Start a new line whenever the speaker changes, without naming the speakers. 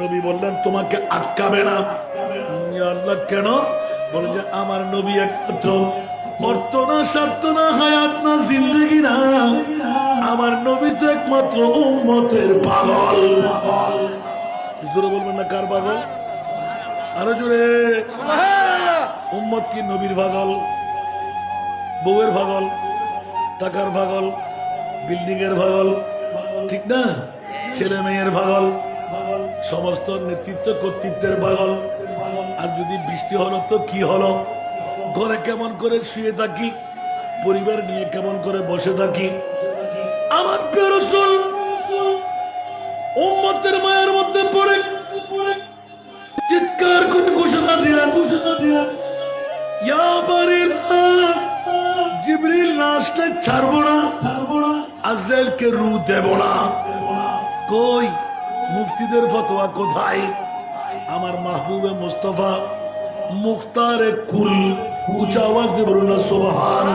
নবী বললেন, তোমাকে আটকাবে না। আল্লাহ, কেন? বলে যে, আমার নবী একমাত্র। অর্থ না না, হায়াত না, জিন্দগি আমার নবী তো একমাত্র উম্মতের পাগল। জোরে বলবেন না, কার পাগল? আরও জোরে। উম্মত কি নবীর পাগল? বউয়ের পাগল? টাকার পাগল? বিল্ডিং এর পাগল? ঠিক না? ছেলে মেয়ের পাগল? সমস্ত নেতৃত্ব কর্তৃত্বের পাগল। আর যদি বৃষ্টি হলো তো কি হলো? ঘরে কেমন করে শুয়ে থাকি? পরিবার নিয়ে কেমন করে বসে থাকি? আমার প্রিয় উম্মতের মায়ের মধ্যে পড়ে চিৎকার করে ঘোষণা দিলেন ঘোষণা দিলেন বারিলা, জিবরিল না আসলে ছাড়বো না। আজরাইলকে রু দেব না। কই? মুফতিদের ফতোয়া কোথায়? আমার মাহবুবে মুস্তফা মুখতারে কুল উঁচা আওয়াজ দিয়ে বলুন না সুবহান